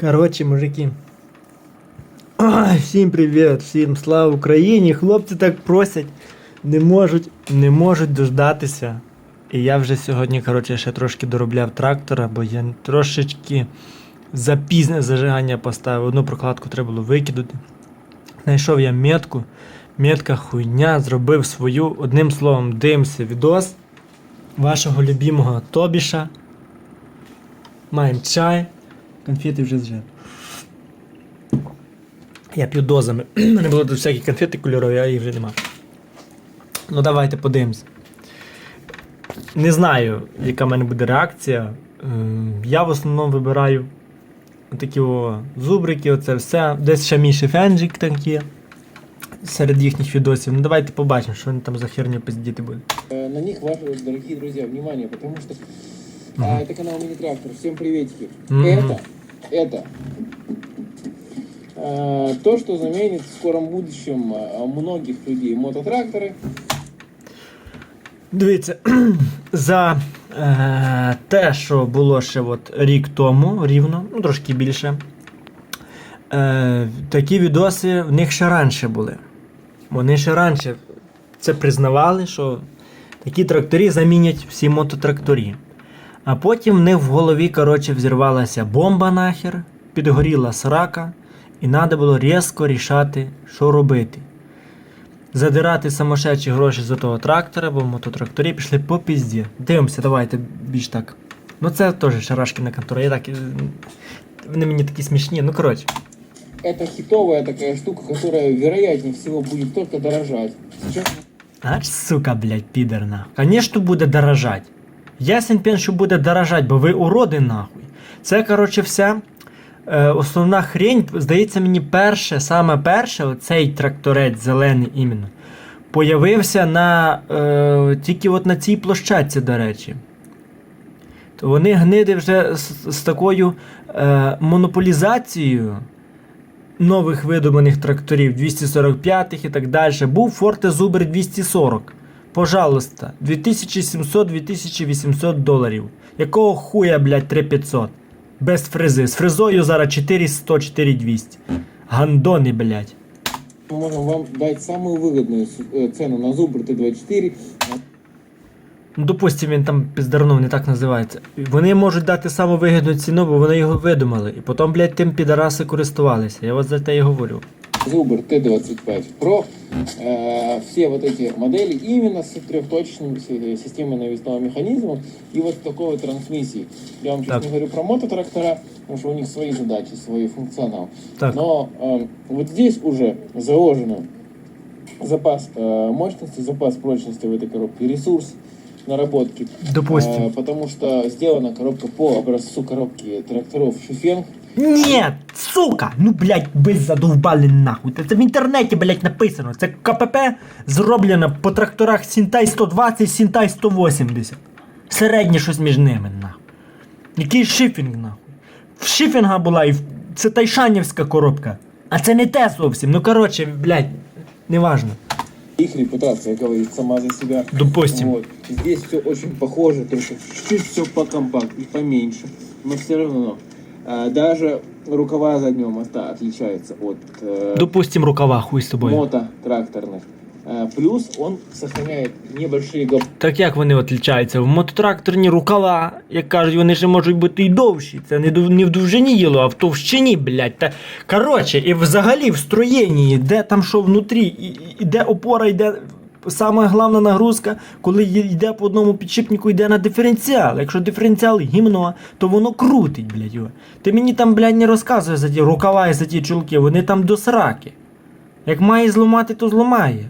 Коротше, мужики. Ой, всім привіт, всім слава Україні. Хлопці так просять, не можуть, не можуть дождатися. І я вже сьогодні, коротше, ще трошки доробляв трактора, бо я трошечки запізне зажигання поставив. Одну прокладку треба було викинути. Знайшов я метку. Метка хуйня, зробив свою. Одним словом, дивимося відос вашого любимого Тобіша. Маємо чай Конфети вже зжив. Я п'ю дозами. У мене було тут всякі конфети кольорові, а їх вже нема. Ну давайте подивимось. Не знаю, яка в мене буде реакція. Ем, Я в основному вибираю такі о, зубрики, оце все. Десь ще мій шефенджик так є. Серед їхніх відосів. Ну давайте побачимо, що вони там за херню пиздіти будуть. Э, На них ваше, дорогие друзья, внимание, потому что а, Мгм. это канал Мини-Трактор. Всем приветики. Мгм. Это, это то, что заменит в скором будущем многих людей мототракторы. Дивіться, за е, те, що було ще от рік тому, рівно, ну трошки більше. Е, такі відоси в них ще раніше були. Вони ще раніше це признавали, що такі тракторі замінять всі мототракторі. А потім в них в голові, коротше, взірвалася бомба нахер, підгоріла срака, і треба було різко рішати, що робити задирати самошедші гроші за того трактора, бо мототракторі пішли по пізді. Дивимося, давайте більш так. Ну це теж шарашкіна контора. Я так. е, Вони мені такі смішні. Ну коротше. Это хитовая такая штука, которая, вероятнее всего, будет только дорожать. Сейчас Ач, сука, блядь, підерна. Конечно, буде дорожать. Ясен пен, що буде дорожать, бо ви уроди нахуй. Це, коротше, вся е, основна хрень, здається, мені перше, саме перше, оцей тракторець зелений іменно, появився на, е, тільки от на цій площадці, до речі. То вони гниди вже з, з такою е, монополізацією нових видуманих тракторів 245 і так далі. Був Forte Zuber 240. Пожалуйста, 2700-2800 доларів. Якого хуя, блядь, 3500? Без фрези. З фрезою зараз 4100-4200. Гандони, блядь. мы можем вам дать самую выгодную с- э, цену на Zubr T24. Ну, допустим, він там піздарнув, не так називається. Вони можуть дати саму вигідну ціну, бо вони його видумали. І потім, блядь, тим підараси користувалися. Я от за те і говорю. Zubr T25 Pro. Э, все вот эти модели именно с трехточным э, системой навесного механизма и вот такой вот трансмиссией. Я вам сейчас Так. не говорю про мототрактора, потому что у них свои задачи, свой функционал. Так. Но э, вот здесь уже заложено запас э, мощности, запас прочности в этой коробке, ресурс наработки. Допустим. Э, потому что сделана коробка по образцу коробки тракторов Шифенг. Нет, сука! Ну, блядь, ви задовбали нахуй. Це в інтернеті, блядь, написано. Це КПП зроблено по тракторах Сінтай 120, Сінтай 180. Середнє щось між ними, нахуй. Який шифінг, нахуй. В шифінга була і в- це тайшанівська коробка. А це не те зовсім. Ну коротше, блядь, неважно. Их репутация говорит сама за себя. Допустим. Вот. Здесь все очень похоже, только чуть-чуть все покомпактнее, поменьше. Но все равно. А, даже рукава заднего моста отличаются от э, Допустим, рукава, хуй з тобою. мототракторных. А, плюс он сохраняет небольшие габ- Так як вони отличаються? В мототракторні рукава, як кажуть, вони ще можуть бути і довші. Це не, не в довжині діло, а в товщині, блядь. Та, коротше, і взагалі в строєнні, де там що внутрі, і, і- і де опора йде Саме головна нагрузка, коли й- йде по одному підшипнику, йде на диференціал. Якщо диференціал гімно, то воно крутить, блядь. його. Ти мені там, блядь, не розказуєш за ті рукава і за ті чулки, вони там до сраки. Як має зламати, то зламає.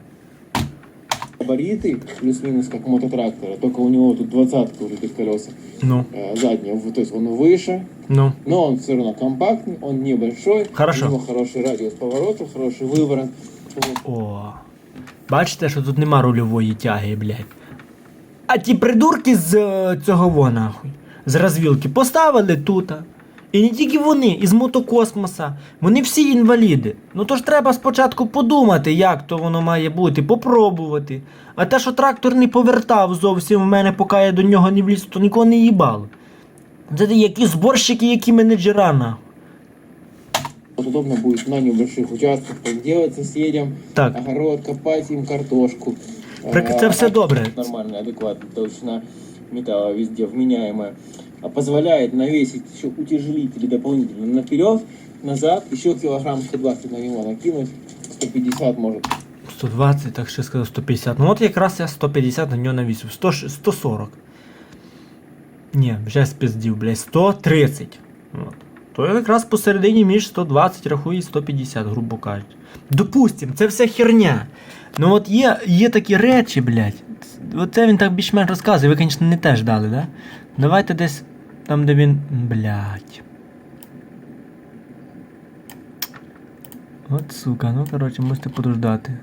габариты, плюс-минус как у мототрактора, только у него тут двадцатка уже без колеса Ну, э, задняя, в- то есть он выше, ну. но он все равно компактный, он небольшой, Хорошо. у него хороший радиус поворота, хороший выворот. Вот. О. Бачите, що тут нема рульової тяги, блядь. А ті придурки з е, цього во нахуй. З розвілки поставили тут. І не тільки вони, із мотокосмоса. Вони всі інваліди. Ну то ж треба спочатку подумати, як то воно має бути, попробувати. А те, що трактор не повертав зовсім в мене, поки я до нього не вліз, то нікого не їбало. Це які зборщики, які менеджера нахуй. Вот удобно будет на небольших участках так делать соседям, Так, огород, копать им картошку. Так Э, це все добре. Нормальная, адекватная толщина металла везде вменяемая. А позволяет навесить еще утяжелители дополнительно наперед, назад, еще килограмм 120 на него накинуть, 150 может. 120, так ще сказав 150. Ну от якраз я 150 на нього навісив. 100, 140. Ні, вже спиздів, блядь, 130. От. То якраз посередині між 120 рахує і 150, грубо кажучи. Допустим, це все херня. Ну от є, є такі речі, блядь. Оце він так більш-менш розказує. Ви, звісно, не теж дали, да? Давайте десь там, де він. Блядь. От сука, ну коротше, мусите подождати.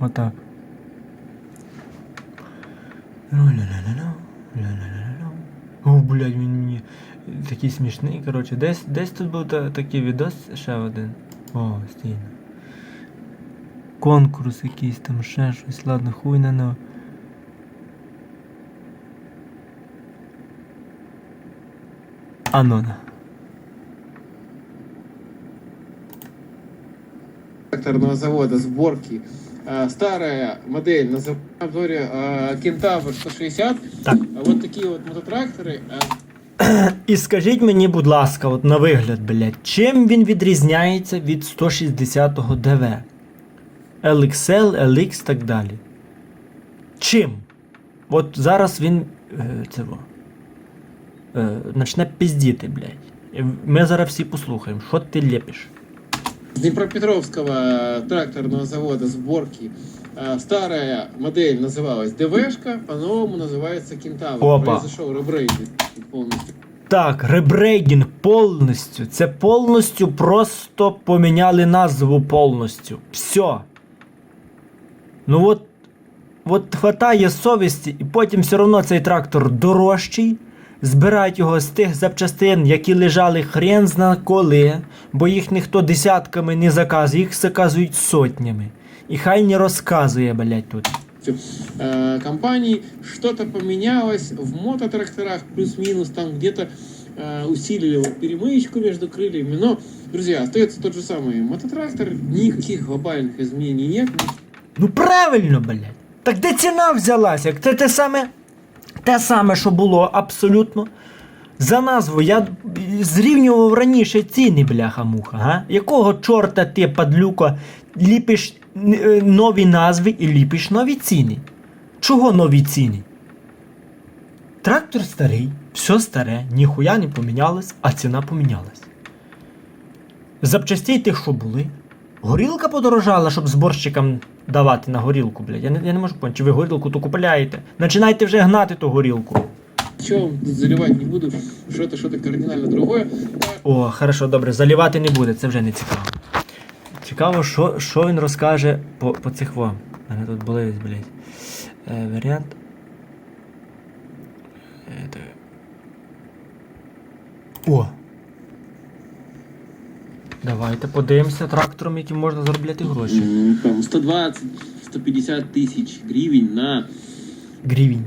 Отак. Ля-ля-ля-ля. О, блядь, він мені такий смішний, коротше. Десь, десь тут був та, такий відос ще один. О, стійно. Конкурс якийсь там, ще щось, ладно, хуй на нього. Анона. тракторного завода сборки. А, Старая модель на обзоре Кентавр 160. Так. Вот такие вот мототракторы. І скажіть мені, будь ласка, от на вигляд, блядь, чим він відрізняється від 160-го ДВ? LXL, LX так далі. Чим? От зараз він. Е, це е, начне піздіти, блядь. Ми зараз всі послухаємо, що ти лепиш. Днепропетровского тракторного завода сборки. Старая модель называлась ДВшка, по-новому называется Кентавр. Опа. Произошел ребрейдинг полностью. Так, ребрейдінг повністю. Це повністю просто поміняли назву повністю. Все. Ну от, от хватає совісті, і потім все одно цей трактор дорожчий. Збирають його з тих запчастин, які лежали хрен зна коли, бо їх ніхто десятками не заказує, їх заказують сотнями. І хай не розказує, блядь, тут. э, компаний. Что-то поменялось в мототракторах, плюс-минус, там где-то э, усилили вот перемычку между крыльями. Но, друзья, остается тот же самый мототрактор, никаких глобальных изменений нет. Ну правильно, блядь. Так де ціна взялася? Це те саме, те саме, що було абсолютно. За назву я зрівнював раніше ціни, бляха-муха. Га? Якого чорта ти, падлюка, ліпиш е, нові назви і ліпиш нові ціни? Чого нові ціни? Трактор старий, все старе, ніхуя не помінялось, а ціна помінялась. Запчастей тих, що були. Горілка подорожала, щоб зборщикам давати на горілку, блядь. Я не, я не можу поняти, чи ви горілку то купляєте. Починайте вже гнати ту горілку. Тут заливать не буду, что-то что-то кардинально другое. О, хорошо, добре, залівати не буде, це вже не цікаво. Цікаво, що, що він розкаже по, по цих во. Мене тут болить, блядь. Е, варіант. Е. О! Давайте подивимося трактором, яким можна заробляти гроші. М, Там 120-150 тысяч гривен на Гривень.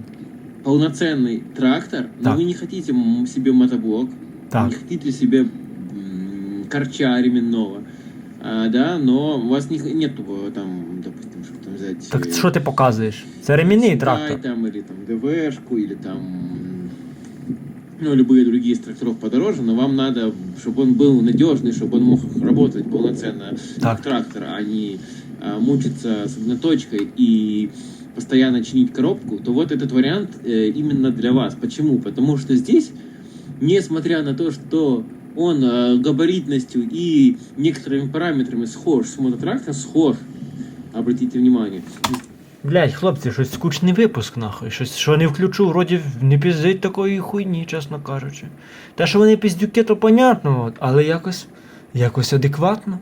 полноценный трактор, но Так. вы не хотите м, себе мотоблок, Так. не хотите себе м, корча ременного, а, да, но у вас не, нету э, там, допустим, чтобы там взять... Так э, що ти показуєш? Це ремінний Hyundai трактор. там, или там ДВшку, или там ну, любые другие из тракторов подороже, но вам надо, чтобы он был надежный, чтобы он мог работать полноценно Так. как трактор, а не а, мучиться с одноточкой и постоянно чинить коробку, то вот этот вариант э, именно для вас. Почему? Потому что здесь, несмотря на то, что он э, габаритностью и некоторыми параметрами схож с мототрактором, схож, обратите внимание, Блять, хлопці, щось скучний випуск, нахуй. Щось, що не включу, вроді не піздить такої хуйні, чесно кажучи. Те, що вони піздюки, то понятно, от, але якось, якось адекватно.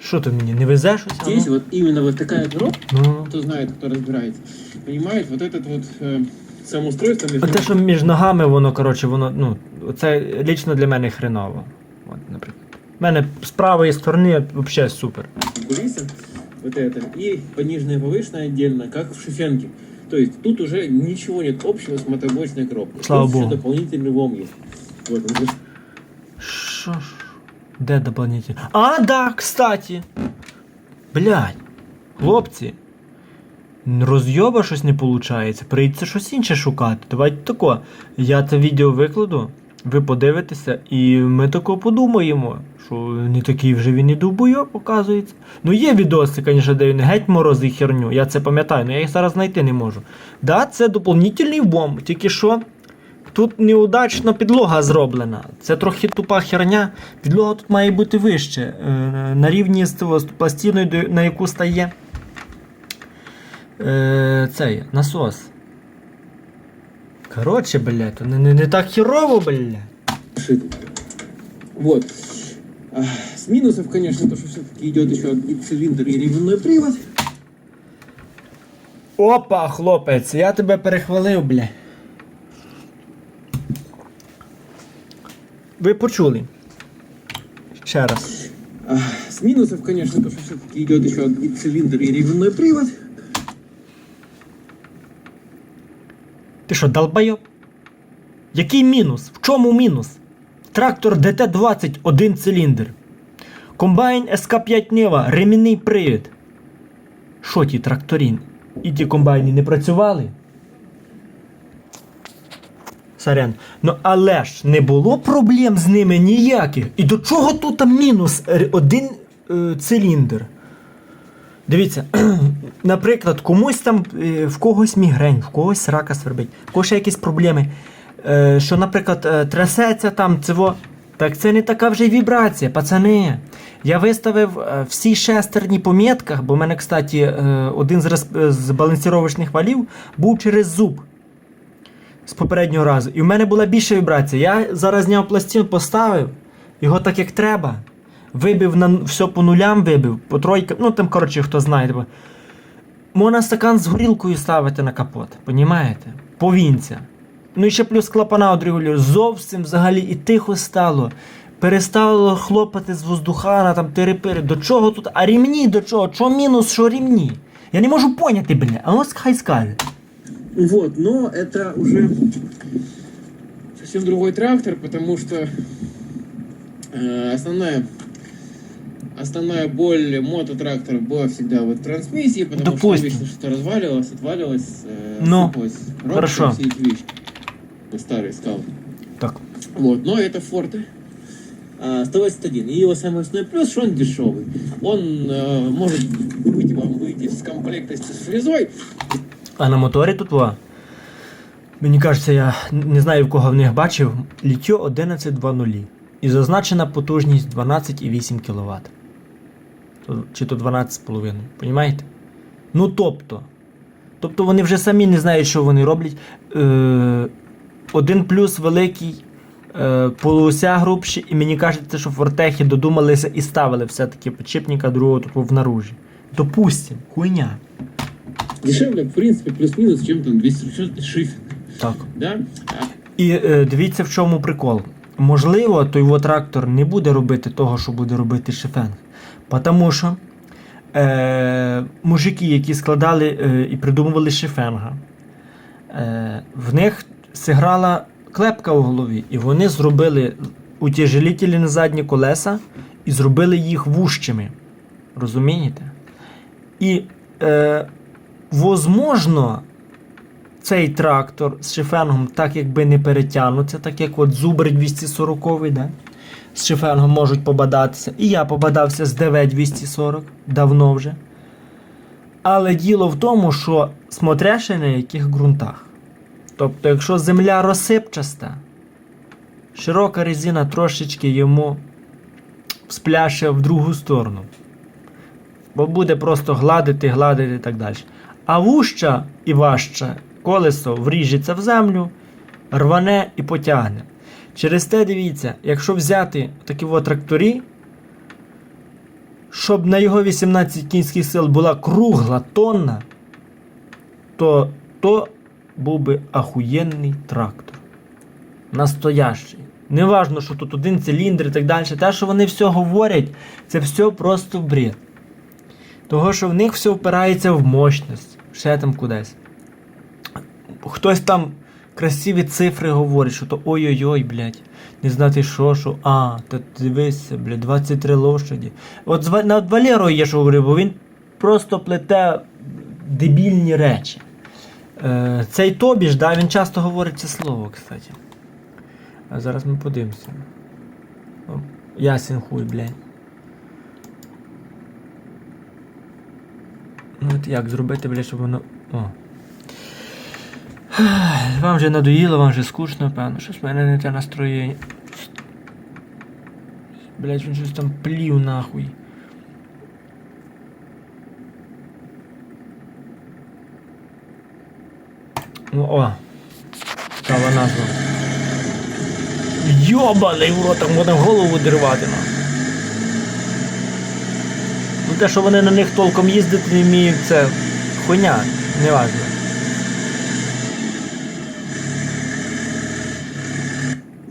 Що то мені, не везе щось? а здесь ну? вот именно вот такая коробка, Ну, кто знает, кто разбирается, понимает, вот этот вот э, самоустройство От те, що між ногами воно, коротше, воно, ну, це лічно для мене хреново. От, наприклад. У мене з правої сторони взагалі супер. кулиса, вот это, и пониженное повышенное отдельно, как в шифенке. То есть тут уже ничего нет общего с мотоблочной коробкой. Слава Тут еще богу. дополнительный лом есть. Вот, он же Ш- що ж? Де дополнительно? А, да, кстати. Блядь. Хлопці. Розйоба щось не виходить. Прийдеться щось інше шукати. Давайте тако. Я це відео викладу, ви подивитеся, і ми тако подумаємо, що не такий вже він і довбойоб, показується. Ну є відоси, звісно, де він геть морозить херню. Я це пам'ятаю, але я їх зараз знайти не можу. Да, це доповнительний бомб, тільки що. Тут неудачно підлога зроблена. Це трохи тупа херня. Підлога тут має бути вище. е, На рівні з пластиною, на яку стає е, цей насос. Коротше, блядь, не, не, не так херово, блядь. Вот. А, С минусов, конечно, то, что все-таки идет еще и цилиндр и ременной привод. Опа, хлопець, я тебе перехвалив, бля. Ви почули? Ще раз. А, С минусов, конечно, то, что все-таки идет еще и цилиндр и ременной привод. Ти що, долбайоб? Який мінус? В чому мінус? Трактор ДТ-20 один циліндр. Комбайн СК5 Нива, ремінний привід. Що ті тракторі? І ті комбайни не працювали? Сорян. Ну але ж не було проблем з ними ніяких. І до чого тут мінус один е, циліндр? Дивіться, наприклад, комусь там е, в когось мігрень, в когось рака свербить, в когось ще якісь проблеми. Е, що, наприклад, е, трясеться там цього. Так це не така вже вібрація, пацани. Я виставив всі шестерні по бо в мене, кстати, один з, роз- з балансіровочних валів був через зуб з попереднього разу. І в мене була більша вібрація. Я зараз зняв пластин, поставив його так, як треба. Вибив на все по нулям, вибив, по тройкам. Ну там, коротше, хто знає. типу. Можна стакан з горілкою ставити на капот, понімаєте? Повінця. Ну і ще плюс клапана одрегулюю. Зовсім взагалі і тихо стало. Перестало хлопати з воздухана, там тири-пири. До чого тут? А рівні до чого? Що мінус, що рівні? Я не можу поняти, бля. А ось хай скаже. Вот, но это уже совсем другой трактор, потому что э, основная основная боль мототрактора была всегда вот в трансмиссии, потому Допустим. что вечно что-то разваливалось, отваливалось, э, Ну, сыпалось робко, хорошо. все эти вещи. Вот Старые скалы. Так. Вот, но это Форте. А, 181. И его самый основной плюс, что он дешевый. Он э, может выйти вам выйти с комплекта с фрезой, А на моторі тут во. Мені кажеться, я не знаю в кого в них бачив. Літьо 1120. І зазначена потужність 12,8 кВт. Чи то 12,5. Понімаєте? Ну тобто. Тобто вони вже самі не знають, що вони роблять. Е, один плюс великий. Е, полуося грубші, і мені кажеться, що фортехи додумалися і ставили все-таки підшипника другого тут в наружі. Допустим, хуйня. Дешевле, в принципе, плюс-минус, чем там 200 шиф, Так. да? І е, дивіться, в чому прикол. Можливо, той його трактор не буде робити того, що буде робити Шефенг. Тому що е, мужики, які складали е, і придумували Шефенга, е, в них зіграла клепка у голові, і вони зробили утяжелітелі на задні колеса і зробили їх вужчими. Розумієте? І, е, возможно, цей трактор з шифенгом так якби не перетягнуться, так як от Зубр 240 да? З шифенгом можуть побадатися. І я побадався з ДВ 240 давно вже. Але діло в тому, що смотряше на яких ґрунтах. Тобто, якщо земля розсипчаста, широка резина трошечки йому спляше в другу сторону. Бо буде просто гладити, гладити і так далі. А вуща і важча колесо вріжеться в землю, рване і потягне. Через те дивіться, якщо взяти такі от тракторі, щоб на його 18 кінських сил була кругла тонна, то то був би ахуєнний трактор. Настоящий. Неважно, що тут один циліндр і так далі. Те, що вони все говорять, це все просто бред. Того, що в них все впирається в мощність, ще там кудись. Хтось там красиві цифри говорить, що то ой-ой-ой, блядь. Не знати що, що. А, та дивися, блядь, 23 лошаді. От над Валерою я ж говорив, бо він просто плете дебільні речі. Е, цей Тобіж, да, він часто говорить це слово, кстати. А зараз ми подивимося. Ясен хуй, блядь. Ну от як зробити, блядь, щоб воно. О. Вам вже надоїло, вам вже скучно, певно. Щось в мене не те настроєння. Блять, він щось там плів нахуй. Ну, О. Стала назва. Йобаний в рот, там буде голову дервати на. Ну те, що вони на них толком їздити не вміють, це хуйня, не важливо.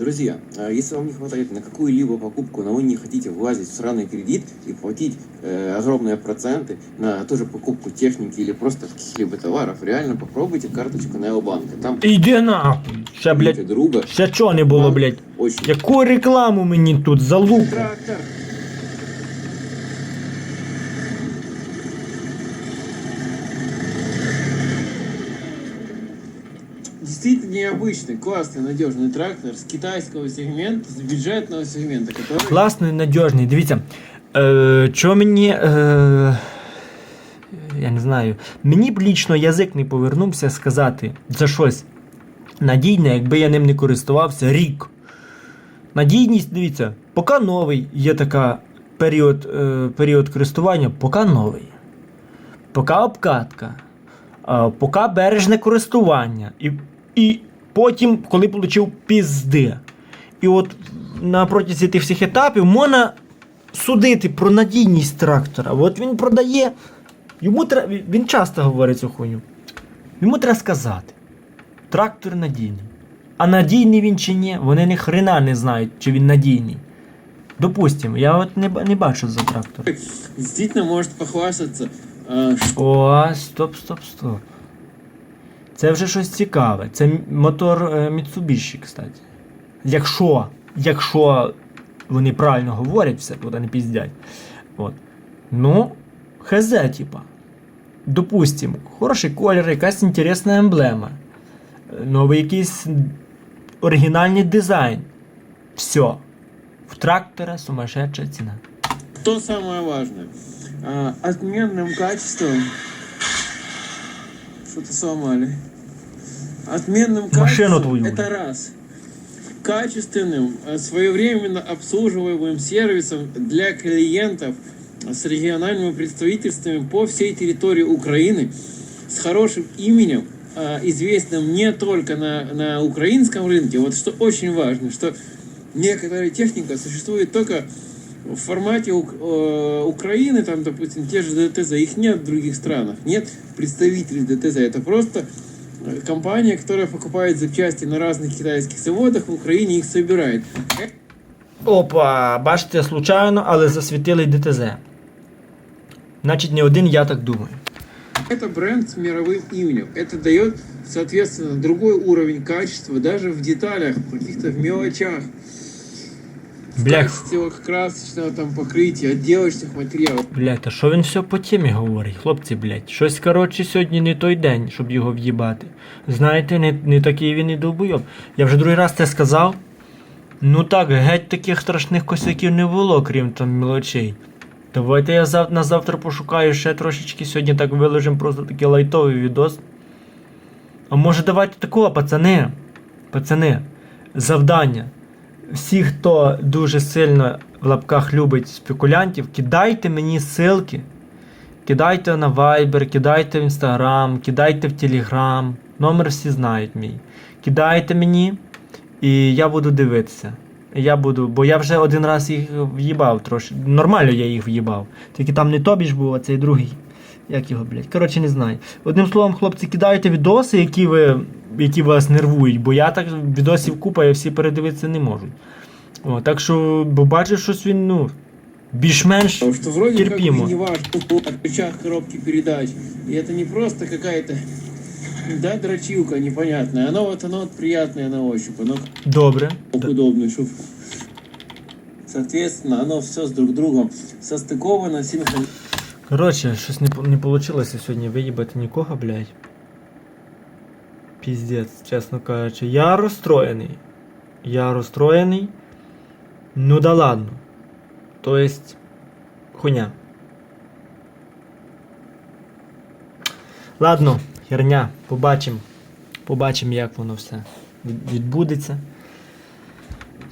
Друзья, а если вам не хватает на какую-либо покупку, но вы не хотите влазить в сраный кредит и платить э, огромные проценты на ту же покупку техники или просто каких-либо товаров, реально попробуйте карточку Необанка. Там Іди нахуй. Ще, блядь, блядь, друга ще чого не було, блядь. очень Яку рекламу мені тут залупу? Трактор. Действительно необычный, классный, надежный трактор с китайского сегмента, с бюджетного сегмента, который... Класний, надіжний. Дивіться. Е, чого мені. Е, я не знаю. Мені б лічно язик не повернувся сказати за щось надійне, якби я ним не користувався рік. Надійність, дивіться, поки новий, є така період, е, період користування, поки новий. Поки обкатка, е, поки бережне користування. І, і потім, коли отримав пізди. І от на протязі тих всіх етапів можна судити про надійність трактора. От він продає. Йому треба, він часто говорить цю хуйню. Йому треба сказати. Трактор надійний. А надійний він чи ні, вони ні хрена не знають, чи він надійний. Допустимо, я от не, не бачу за трактор. действительно может похвастаться, э, О, стоп, стоп, стоп. Це вже щось цікаве. Це мотор е, Mitsubishi, кстати. Якщо, якщо вони правильно говорять все, туди не піздять. От. Ну, хз, типа. Допустимо, хороший колір, якась інтересна емблема. Новий якийсь оригінальний дизайн. Все. В трактора сумасшедша ціна. то самое важное. Отменным качеством... Что-то сломали. Отменным Машину качеством твою. это раз. Качественным, а, своевременно обслуживаемым сервисом для клиентов с региональными представительствами по всей территории Украины с хорошим именем, а, известным не только на, на украинском рынке, вот что очень важно, что некоторая техника существует только в формате Ук- э, Украины, там, допустим, те же ДТЗ, их нет в других странах, нет представителей ДТЗ, это просто э, компания, которая покупает запчасти на разных китайских заводах, в Украине их собирает. Опа, бачите, случайно, але засвітили ДТЗ. Значить, не один я так думаю. Это бренд с мировым именем. Это дает, соответственно, другой уровень качества даже в деталях, в каких-то в мелочах. Блях. красочного там покрытия, отделочных материалов. Блять, а що він все по темі говорить, хлопці, блять. Щось, коротше, сьогодні не той день, щоб його в'їбати. Знаєте, не, не такий він і довбойоб. Я вже другий раз це сказав. Ну так, геть таких страшних косяків не було, крім там мелочей. Давайте я зав... на завтра пошукаю ще трошечки сьогодні так виложимо просто такий лайтовий відос. А може давайте такого, пацани. Пацани, завдання. Всі, хто дуже сильно в лапках любить спекулянтів, кидайте мені ссылки. Кидайте на Viber, кидайте в Instagram, кидайте в Telegram. Номер всі знають мій. Кидайте мені, і я буду дивитися. Я буду, бо я вже один раз їх в'їбав трошки. Нормально я їх в'їбав. Тільки там не тобі ж був, а цей другий. Як його, блядь? Коротше, не знаю. Одним словом, хлопці, кидайте відоси, які ви, які вас нервують, бо я так відосів купа, я всі передивитися не можу. О, так що, бо бачу, щось він, ну, більш-менш Потому что вроде терпимо. как бы не важно о ключах коробки передач. И это не просто какая-то Да, дрочилка непонятная. Оно вот, оно вот приятное на ощупь, оно Добре. как удобно, чтоб... Соответственно, оно все с друг другом состыковано, синхронизировано. Коротше, щось не, не вийшло сьогодні виїбати нікого, блядь. Піздець, чесно кажучи. Я розстроєний. Я розстроєний. Ну да ладно. То есть, хуйня. Ладно, херня, побачимо. Побачимо, як воно все відбудеться.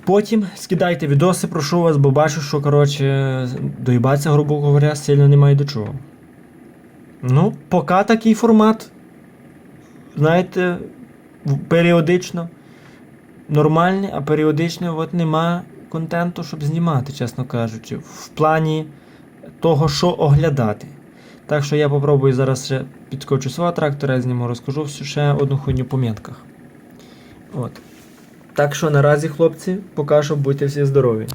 Потім скидайте відоси, прошу вас, бо бачу, що, коротше, доїбатися, грубо говоря, сильно немає до чого. Ну, поки такий формат. Знаєте, періодично нормальний, а періодично от нема контенту, щоб знімати, чесно кажучи, в плані того, що оглядати. Так що я попробую зараз ще підскочу свого трактора, я зніму, розкажу всю ще одну хуйню по метках. От. Так що наразі, хлопці, поки що будьте всі здорові.